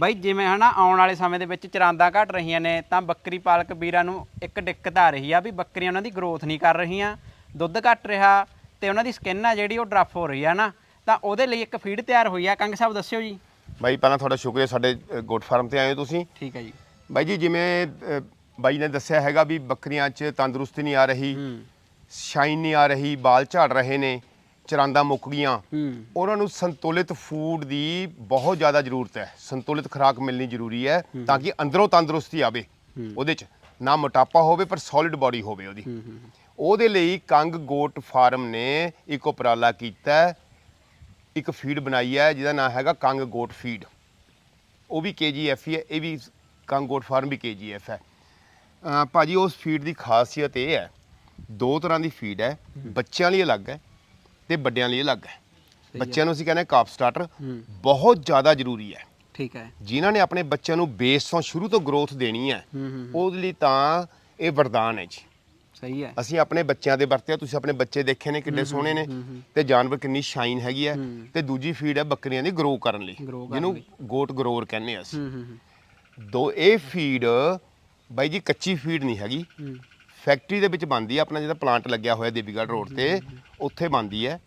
ਬਾਈ ਜਿਵੇਂ ਹਨਾ ਆਉਣ ਵਾਲੇ ਸਮੇਂ ਦੇ ਵਿੱਚ ਚਰਾਂਦਾ ਘਟ ਰਹੀਆਂ ਨੇ ਤਾਂ ਬੱਕਰੀ ਪਾਲਕ ਵੀਰਾਂ ਨੂੰ ਇੱਕ ਦਿੱਕਤ ਆ ਰਹੀ ਆ ਵੀ ਬੱਕਰੀਆਂ ਉਹਨਾਂ ਦੀ ਗਰੋਥ ਨਹੀਂ ਕਰ ਰਹੀਆਂ ਦੁੱਧ ਘਟ ਰਿਹਾ ਤੇ ਉਹਨਾਂ ਦੀ ਸਕਿਨ ਆ ਜਿਹੜੀ ਉਹ ਡਰਫ ਹੋ ਰਹੀ ਆ ਨਾ ਤਾਂ ਉਹਦੇ ਲਈ ਇੱਕ ਫੀਡ ਤਿਆਰ ਹੋਈ ਆ ਕੰਗ ਸਾਹਿਬ ਦੱਸਿਓ ਜੀ। ਬਾਈ ਪਹਿਲਾਂ ਤੁਹਾਡਾ ਸ਼ੁਕਰੀਆ ਸਾਡੇ ਗੋਟ ਫਾਰਮ ਤੇ ਆਏ ਹੋ ਤੁਸੀਂ। ਠੀਕ ਹੈ ਜੀ। ਬਾਈ ਜੀ ਜਿਵੇਂ ਬਾਈ ਨੇ ਦੱਸਿਆ ਹੈਗਾ ਵੀ ਬੱਕਰੀਆਂ 'ਚ ਤੰਦਰੁਸਤੀ ਨਹੀਂ ਆ ਰਹੀ ਸ਼ਾਈਨ ਨਹੀਂ ਆ ਰਹੀ ਬਾਲ ਝੜ ਰਹੇ ਨੇ ਚਰਾਂਦਾ ਮੁੱਕ ਗਈਆਂ ਉਹਨਾਂ ਨੂੰ ਸੰਤੁਲਿਤ ਫੂਡ ਦੀ ਬਹੁਤ ਜ਼ਿਆਦਾ ਜ਼ਰੂਰਤ ਹੈ। ਸੰਤੁਲਿਤ ਖੁਰਾਕ ਮਿਲਣੀ ਜ਼ਰੂਰੀ ਹੈ ਤਾਂ ਕਿ ਅੰਦਰੋਂ ਤੰਦਰੁਸਤੀ ਆਵੇ ਉਹਦੇ 'ਚ। ਨਾ ਮੋਟਾਪਾ ਹੋਵੇ ਪਰ ਸੋਲਿਡ ਬਾਡੀ ਹੋਵੇ ਉਹਦੀ। ਉਹਦੇ ਲਈ ਕੰਗ ਗੋਟ ਫਾਰਮ ਨੇ ਇੱਕ ਉਪਰਾਲਾ ਕੀਤਾ। ਇੱਕ ਫੀਡ ਬਣਾਈ ਹੈ ਜਿਹਦਾ ਨਾਮ ਹੈਗਾ ਕੰਗ ਗੋਟ ਫੀਡ ਉਹ ਵੀ KGF ਹੀ ਹੈ ਇਹ ਵੀ ਕੰਗ ਗੋਟ ਫਾਰਮ ਵੀ KGF ਹੈ। ਭਾਜੀ ਉਸ ਫੀਡ ਦੀ ਖਾਸੀਅਤ ਇਹ ਹੈ ਦੋ ਤਰ੍ਹਾਂ ਦੀ ਫੀਡ ਹੈ। ਬੱਚਿਆਂ ਲਈ ਅਲੱਗ ਹੈ ਤੇ ਵੱਡਿਆਂ ਲਈ ਅਲੱਗ ਹੈ। ਬੱਚਿਆਂ ਨੂੰ ਅਸੀਂ ਕਹਿੰਦੇ ਕਾਪ ਸਟਾਰਟਰ ਬਹੁਤ ਜ਼ਿਆਦਾ ਜ਼ਰੂਰੀ ਹੈ। ਠੀਕ ਹੈ। ਜਿਨ੍ਹਾਂ ਨੇ ਆਪਣੇ ਬੱਚਿਆਂ ਨੂੰ ਬੇਸ ਤੋਂ ਸ਼ੁਰੂ ਤੋਂ ਗਰੋਥ ਦੇਣੀ ਹੈ ਉਹਦੇ ਲਈ ਤਾਂ ਇਹ ਵਰਦਾਨ ਹੈ ਜੀ। ਸਹੀ ਹੈ। ਅਸੀਂ ਆਪਣੇ ਬੱਚਿਆਂ ਦੇ ਵਰਤਿਆ ਤੁਸੀਂ ਆਪਣੇ ਬੱਚੇ ਦੇਖੇ ਨੇ ਕਿੰਨੇ ਸੋਹਣੇ ਨੇ ਤੇ ਜਾਨਵਰ ਕਿੰਨੀ ਸ਼ਾਈਨ ਹੈਗੀ ਹੈ। ਤੇ ਦੂਜੀ ਫੀਡ ਹੈ ਬੱਕਰੀਆਂ ਦੀ ਗਰੋ ਕਰਨ ਲਈ Grow ਕਰਨ ਜਿਹਨੂੰ। ਗੋਟ ਗਰੋਰ ਕਹਿੰਦੇ ਆ ਅਸੀਂ। ਦੋ ਇਹ ਫੀਡ ਬਾਈ ਜੀ ਕੱਚੀ ਫੀਡ ਨਹੀਂ ਹੈਗੀ। ਫੈਕਟਰੀ ਦੇ ਵਿੱਚ ਬਣਦੀ ਹੈ ਆਪਣਾ ਜਿਹੜਾ ਪਲਾਂਟ ਲੱਗਿਆ ਹੋਇਆ ਦੇਵੀਗੜ੍ਹ ਰੋਡ ਤੇ ਉੱਥੇ ਬਣਦੀ ਹੈ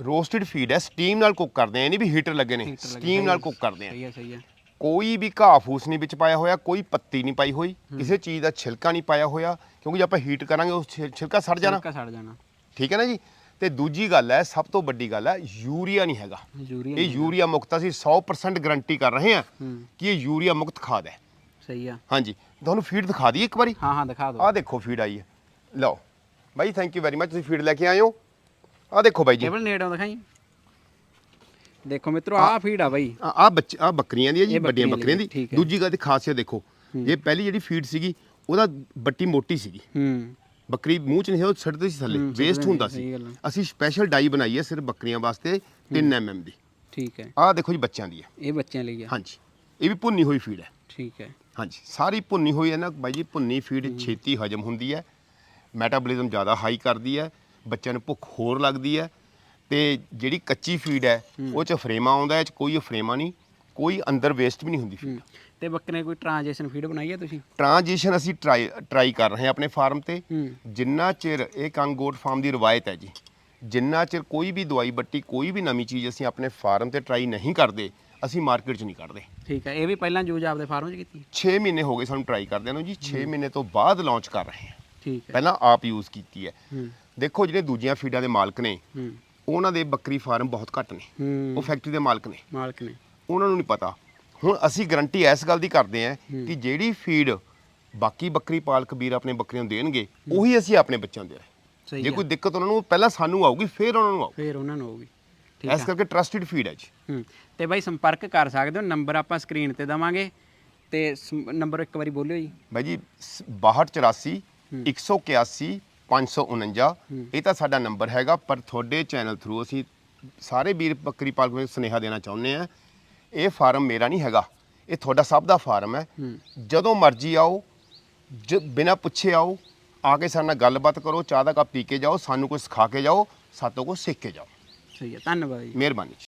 ਰੋਸਟਡ ਫੀਡ ਹੈ ਸਟੀਮ ਨਾਲ ਕੁੱਕ ਕਰਦੇ ਆ ਇਹ ਨਹੀਂ ਵੀ ਹੀਟਰ ਲੱਗੇ ਨੇ ਸਟੀਮ ਨਾਲ ਕੁੱਕ ਕਰਦੇ ਆ। ਸਹੀ ਹੈ ਸਹੀ ਹੈ ਕੋਈ ਵੀ ਘਾਹ ਫੂਸ ਨਹੀਂ ਵਿੱਚ ਪਾਇਆ ਹੋਇਆ ਕੋਈ ਪੱਤੀ ਨਹੀਂ ਪਾਈ ਹੋਈ ਕਿਸੇ ਚੀਜ਼ ਦਾ ਛਿਲਕਾ ਨਹੀਂ ਪਾਇਆ ਹੋਇਆ ਕਿਉਂਕਿ ਜੇ ਆਪਾਂ ਹੀਟ ਕਰਾਂਗੇ ਉਹ ਛਿ- ਛਿਲਕਾ ਸੜ ਜਾਣਾ। ਛਿਲਕਾ ਸੜ ਜਾਣਾ। ਠੀਕ ਹੈ ਨਾ ਜੀ? ਤੇ ਦੂਜੀ ਗੱਲ ਹੈ ਸਭ ਤੋਂ ਵੱਡੀ ਗੱਲ ਹੈ ਯੂਰੀਆ ਨਹੀਂ ਹੈਗਾ। ਯੂਰੀਆ ਇਹ ਯੂਰੀਆ ਮੁਕਤ ਅਸੀਂ 100% ਗਾਰੰਟੀ ਕਰ ਰਹੇ ਹਾਂ ਹੂੰ। ਕਿ ਇਹ ਯੂਰੀਆ ਮੁਕਤ ਖਾਦ ਹੈ। ਸਹੀ ਆ। ਹਾਂਜੀ। ਤੁਹਾਨੂੰ ਫੀਡ ਦਿਖਾ ਦਈਏ ਇੱਕ ਵਾਰੀ? ਹਾਂ ਹਾਂ ਦਿਖਾ ਦਿਓ। ਆਹ ਦੇਖੋ ਫੀਡ ਆਈ ਹੈ। ਲਓ। ਬਾਈ ਥੈਂਕ ਯੂ ਵੈਰੀ ਮਚ ਤੁਸੀਂ ਫੀਡ ਲੈ ਕੇ ਆਏ ਹੋ ਆਹ ਦੇਖੋ ਬਾਈ ਜੀ। ਕੇਵਲ ਨੇੜੋਂ ਦਿਖਾਈ। ਦੇਖੋ ਮਿੱਤਰੋ ਆਹ ਫੀਡ ਆ ਬਾਈ। ਆ ਆਹ ਬੱਚ ਆ ਬੱਕਰੀਆਂ ਦੀ ਹੈ ਜੀ ਇਹ ਵੱਡੀਆਂ ਬੱਕਰੀਆਂ ਬੱਕਰੀਆਂ ਦੀ, ਦੀ। ਠੀਕ ਹੈ। ਦੂਜੀ ਗੱਲ ਦੀ ਖਾਸੀਅਤ ਦੇਖੋ। ਇਹ ਪਹਿਲੀ ਜਿਹੜੀ ਫੀਡ ਸੀਗੀ ਉਹਦਾ ਬੱਟੀ ਮੋਟੀ ਸੀਗੀ। ਹੂੰ। ਬੱਕਰੀ ਮੂੰਹ ਚ ਨਹੀਂ ਉਹ ਛੱਡਦੀ ਸੀ ਥੱਲੇ। ਹੂੰ, ਵੇਸਟ ਹੁੰਦਾ ਸਹੀ ਸੀ ਗੱਲ। ਅਸੀਂ ਸਪੈਸ਼ਲ ਡਾਈ ਬਣਾਈ ਹੈ ਸਿਰਫ ਬੱਕਰੀਆਂ ਵਾਸਤੇ 3 ਐਮਐਮ ਦੀ। ਠੀਕ ਹੈ। ਆਹ ਦੇਖੋ ਜੀ ਬੱਚਿਆਂ ਦੀ ਹੈ। ਇਹ ਬੱਚਿਆਂ ਲਈ ਆ। ਹਾਂਜੀ। ਇਹ ਵੀ ਭੁੰਨੀ ਹੋਈ ਫੀਡ ਹੈ। ਠੀਕ ਹੈ। ਹਾਂਜੀ ਸਾਰੀ ਭੁੰਨੀ ਹੋਈ ਹੈ ਨਾ ਬਾਈ ਜੀ ਭੁੰਨੀ ਫੀਡ ਛੇਤੀ ਹਜਮ ਹੁੰਦੀ ਹੈ ਮੈਟਾਬੋਲਿਜ਼ਮ ਜ਼ਿਆਦਾ ਹਾਈ ਕਰਦੀ ਹੈ ਬੱਚਿਆਂ ਨੂੰ ਭੁੱਖ ਹੋਰ ਲੱਗਦੀ ਹੈ ਤੇ ਜਿਹੜੀ ਕੱਚੀ ਫੀਡ ਹੈ ਉਹ ਚ ਫਰੇਮਾ ਆਉਂਦਾ ਹੈ ਚ ਕੋਈ ਫਰੇਮਾ ਨਹੀਂ ਕੋਈ ਅੰਦਰ ਵੇਸਟ ਵੀ ਨਹੀਂ ਹੁੰਦੀ ਫੀਡ ਤੇ ਬੱਕਰੇ ਕੋਈ ਟ੍ਰਾਂਜੈਕਸ਼ਨ ਫੀਡ ਬਣਾਈ ਹੈ ਤੁਸੀਂ? ਟ੍ਰਾਂਜੀਸ਼ਨ ਅਸੀਂ ਟਰਾਈ ਟਰਾਈ ਕਰ ਰਹੇ ਹਾਂ ਆਪਣੇ ਫਾਰਮ ਤੇ। ਜਿੰਨਾ ਚਿਰ ਇਹ ਕੰਗੋਟ ਫਾਰਮ ਦੀ ਰਵਾਇਤ ਹੈ ਜੀ ਜਿੰਨਾ ਚਿਰ ਕੋਈ ਵੀ ਦਵਾਈ ਬੱਟੀ ਕੋਈ ਵੀ ਨਵੀਂ ਚੀਜ਼ ਅਸੀਂ ਆਪਣੇ ਫਾਰਮ ਤੇ ਟਰਾਈ ਨਹੀਂ ਕਰਦੇ ਅਸੀਂ ਮਾਰਕੀਟ 'ਚ ਨਹੀਂ ਕੱਢਦੇ। ਠੀਕ ਹੈ ਇਹ ਵੀ ਪਹਿਲਾਂ ਯੂਜ਼ ਆਪਦੇ ਫਾਰਮ 'ਚ ਕੀਤੀ 6 ਮਹੀਨੇ ਹੋ ਗਏ ਸਾਨੂੰ ਟਰਾਈ ਕਰਦਿਆਂ ਨੂੰ ਜੀ 6 ਮਹੀਨੇ ਤੋਂ ਬਾਅਦ ਲਾਂਚ ਕਰ ਰਹੇ ਹਾਂ। ਠੀਕ ਹੈ। ਪਹਿਲਾਂ ਆਪ ਯੂਜ਼ ਕੀਤੀ ਹੈ। ਦੇਖੋ ਜਿਹੜੇ ਦੂਜੀਆਂ ਫੀਡਾਂ ਦੇ ਮਾਲਕ ਨੇ ਉਹਨਾਂ ਦੇ ਬੱਕਰੀ ਫਾਰਮ ਬਹੁਤ ਘੱਟ ਨੇ। ਉਹ ਫੈਕਟਰੀ ਦੇ ਮਾਲਕ ਨੇ। ਮਾਲਕ ਨੇ। ਉਹਨਾਂ ਨੂੰ ਨਹੀਂ ਪਤਾ। ਹੁਣ ਅਸੀਂ ਗਰੰਟੀ ਇਸ ਗੱਲ ਦੀ ਕਰਦੇ ਹਾਂ ਕਿ ਜਿਹੜੀ ਫੀਡ ਬਾਕੀ ਬੱਕਰੀ ਪਾਲਕ ਵੀਰ ਆਪਣੇ ਬੱਕਰੀਆਂ ਨੂੰ ਦੇਣਗੇ ਉਹੀ ਅਸੀਂ ਆਪਣੇ ਬੱਚਿਆਂ ਦੇ ਜੇ ਕੋਈ ਦਿੱਕਤ ਉਹਨਾਂ ਨੂੰ ਪਹਿਲਾਂ ਸਾਨੂੰ ਆਊਗੀ ਫਿਰ ਉਹਨਾਂ ਨੂੰ ਆਊ ਫੇਰ ਉਹਨਾਂ ਨੂੰ ਹੋਊਗੀ ਠੀਕ ਇਸ ਕਰਕੇ ਟਰਸਟਡ ਫੀਡ ਹੈ ਜੀ। ਹੂੰ ਤੇ ਬਾਈ ਸੰਪਰਕ ਕਰ ਸਕਦੇ ਹੋ ਨੰਬਰ ਆਪਾਂ ਸਕਰੀਨ ਤੇ ਦਵਾਂਗੇ ਤੇ ਨੰਬਰ ਇੱਕ ਵਾਰੀ ਬੋਲਿਓ ਜੀ। ਬਾਈ ਜੀ 6284 181 549 ਇਹ ਤਾਂ ਸਾਡਾ ਨੰਬਰ ਹੈਗਾ ਪਰ ਤੁਹਾਡੇ ਚੈਨਲ ਥਰੂ ਅਸੀਂ ਸਾਰੇ ਵੀਰ ਬੱਕਰੀ ਪਾਲਕ ਨੂੰ ਸੁਨੇਹਾ ਦੇਣਾ ਚਾਹੁੰਦੇ ਆ ਇਹ ਫਾਰਮ ਮੇਰਾ ਨਹੀਂ ਹੈਗਾ ਇਹ ਤੁਹਾਡਾ ਸਭ ਦਾ ਫਾਰਮ ਹੈ। ਜਦੋਂ ਮਰਜ਼ੀ ਆਓ ਜ ਬਿਨਾ ਪੁੱਛੇ ਆਓ ਆ ਕੇ ਸਾਡੇ ਨਾਲ ਗੱਲਬਾਤ ਕਰੋ ਚਾਹ ਦਾ ਕੱਪ ਪੀ ਕੇ ਜਾਓ ਸਾਨੂੰ ਕੁਝ ਸਿਖਾ ਕੇ ਜਾਓ ਸਾਤੋਂ ਕੁਝ ਸਿੱਖ ਕੇ ਜਾਓ। ਸਹੀ ਹੈ ਧੰਨਵਾਦ ਜੀ। ਮਿਹਰਬਾਨੀ